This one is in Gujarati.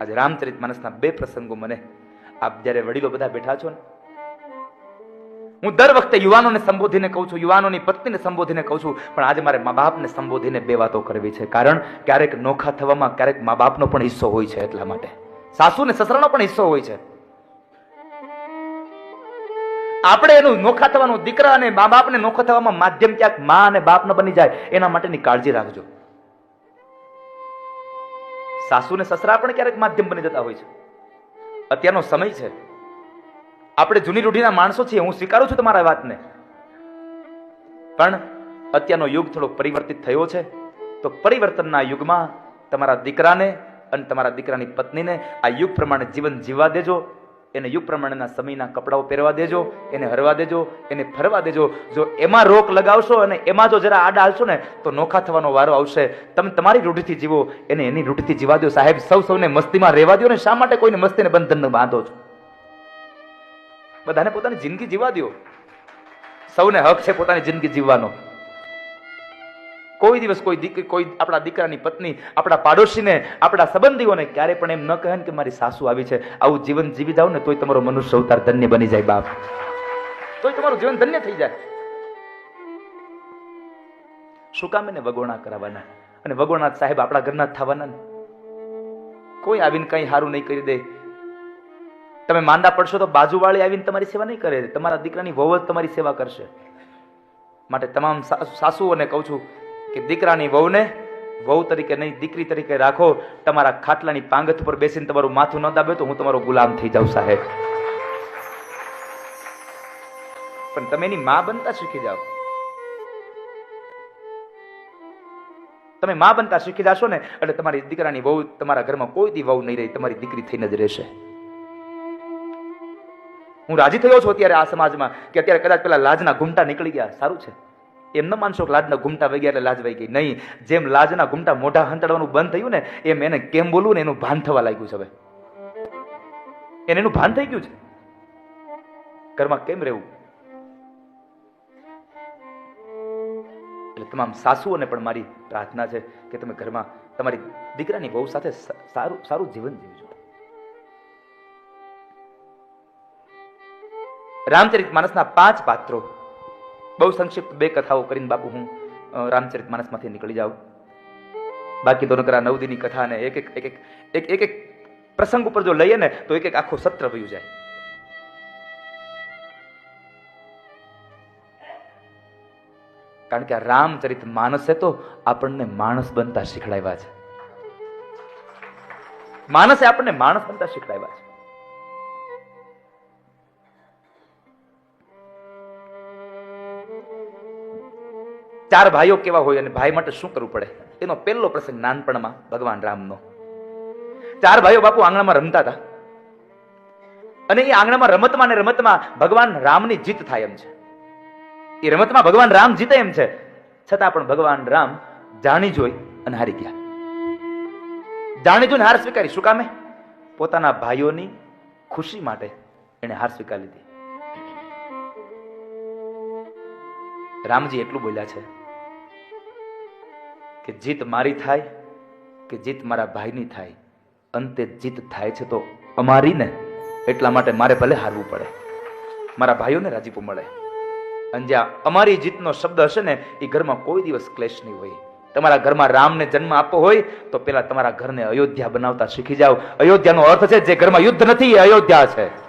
આજે રામચરિત માનસના બે પ્રસંગો મને આપ જ્યારે વડીલો બધા બેઠા છો ને, હું દર વખતે યુવાનોને સંબોધીને કહું છું, યુવાનોની પત્નીને સંબોધીને કહું છું, પણ આજે મારે મા બાપને સંબોધીને બે વાતો કરવી છે. કારણ ક્યારેક નોખા થવામાં ક્યારેક મા બાપનો પણ હિસ્સો હોય છે એટલા માટે. સાસુ ને સસરાનો પણ હિસ્સો હોય છે. આપણે એનું નોખા થવાનું દીકરા અને મા બાપને નોખા થવામાં માધ્યમ ક્યાંક મા અને બાપ ન બની જાય, એના માટેની કાળજી રાખજો. સાસુ ને સસરા પણ ક્યારેક માધ્યમ બની જતા હોય છે. અત્યારનો સમય છે. આપણે જૂની રૂઢીના માણસો છીએ, હું સ્વીકારું છું તમારા વાતને. પણ અત્યારનો યુગ થોડો પરિવર્તિત થયો છે. તો પરિવર્તનના યુગમાં તમારા દીકરાને અને તમારા દીકરાની પત્નીને આ યુગ પ્રમાણે જીવન જીવવા દેજો. એને યુગ પ્રમાણેના સમયના કપડાઓ પહેરવા દેજો, એને હરવા દેજો, એને ફરવા દેજો. જો એમાં રોક લગાવશો અને એમાં જો જરા આડા હાલશો ને, તો નોખા થવાનો વારો આવશે. તમે તમારી રૂઢિથી જીવો, એને એની રૂઢિથી જીવા દો. સાહેબ, સૌ સૌને મસ્તીમાં રહેવા દો ને, શા માટે કોઈને મસ્તીને બંધન બાંધો છો? બધાને પોતાની જિંદગી જીવા દો. સૌને હક છે પોતાની જિંદગી જીવવાનો. કોઈ દિવસ કોઈ દીકરી કોઈ આપણા દીકરાની પત્ની, આપણા પાડોશીને, આપણા સંબંધીઓને ક્યારે પણ એમ ન કહે કે મારી સાસુ આવી છે. આવું જીવન જીવી જાવ ને તોય તમારો મનુષ્ય અવતાર ધન્ય બની જાય બાપ. તોય તમારું જીવન ધન્ય થઈ જાય. શું કામ એને વગોણા કરાવવાના? અને વગોણા સાહેબ આપણા ઘરના થવાના ને? કોઈ આવીને કંઈ સારું નહીં કરી દે. તમે માંદા પડશો તો બાજુવાળી આવીને તમારી સેવા નહીં કરે. તમારા દીકરાની વહુ તમારી સેવા કરશે. માટે તમામ સાસુ- સાસુઓને કહું છું કે દીકરાની વહુને વહુ તરીકે નહીં, દીકરી તરીકે રાખો. તમારા ખાટલાની પાંગત ઉપર બેસીને તમારું માથું ન દાબે તો હું તમારો ગુલામ થઈ જાઉં, સાહેબ. પણ તમે એની મા બનતા શીખી જાઓ. તમે મા બનતા શીખી જશો ને, એટલે તમારી દીકરાની વહુ તમારા ઘરમાં કોઈ દી વહુ નહીં રહી, તમારી દીકરી થઈને જ રહેશે. હું રાજી થયો છું અત્યારે આ સમાજમાં, કે અત્યારે કદાચ પેલા લાજના ઘૂમટા નીકળી ગયા. સારું છે. એમ ન માનશો કે લાજના ઘૂમટા વહી ગયા એટલે લાજ વહી ગઈ. નહીં, જેમ લાજના ઘૂમટા મોઢા હંતાડવાનું બંધ થયું ને, એમ એને કેમ બોલવું ને એનું ભાન થવા લાગ્યું છે હવે. એને એનું ભાન થઈ ગયું છે. ઘરમાં કેમ રહેવું? એટલે તમામ સાસુઓને પણ મારી પ્રાર્થના છે કે તમે ઘરમાં તમારી દીકરાની વહુ સાથે સારું સારું જીવન જીવજો. રામચરિત માનસના પાંચ પાત્રો. બહુ સંક્ષિપ્ત બે કથાઓ કરીને બાપુ હું રામચરિત માનસમાંથી નીકળી જાઉં. બાકી તો નકરા નવદીની કથા ને એક એક એક એક એક એક પ્રસંગ ઉપર જો લઈએ ને તો એક એક આખો સત્ર વયું જાય. કારણ કે આ રામચરિત માનસે તો આપણને માણસ બનતા શીખડાવ્યા છે. માણસે આપણને માણસ બનતા શીખડાવ્યા છે. ચાર ભાઈઓ કેવા હોય અને ભાઈ માટે શું કરવું પડે? એનો પહેલો પ્રસંગ નાનપણમાં ભગવાન રામનો. ચાર ભાઈઓ બાપુ આંગણામાં રમતા હતા. અને એ આંગણામાં રમતમાં ને રમતમાં ભગવાન રામની જીત થાય એમ છે. એ રમતમાં ભગવાન રામ જીતે એમ છે. છતાં પણ ભગવાન રામ જાણી જોઈ અને હારી ગયા. જાણી જોઈને હાર સ્વીકારી. શું કામે? પોતાના ભાઈઓની ખુશી માટે એને હાર સ્વીકારી લીધી. રામજી એટલું બોલ્યા છે. કે જીત મારી થાય કે જીત મારા ભાઈની થાય? અંતે જીત થાય છે તો અમારી ને એટલા માટે મારે ભલે હારવું પડે. મારા ભાઈઓને રાજીપો મળે. અને જ્યાં અમારી જીતનો શબ્દ હશે ને એ ઘરમાં કોઈ દિવસ ક્લેશ નહીં હોય. તમારા ઘરમાં રામને જન્મ આપવો હોય, તો પેલા તમારા ઘરને અયોધ્યા બનાવતા શીખી જાઓ. અયોધ્યાનો અર્થ છે, જે ઘરમાં યુદ્ધ નથી, એ અયોધ્યા છે.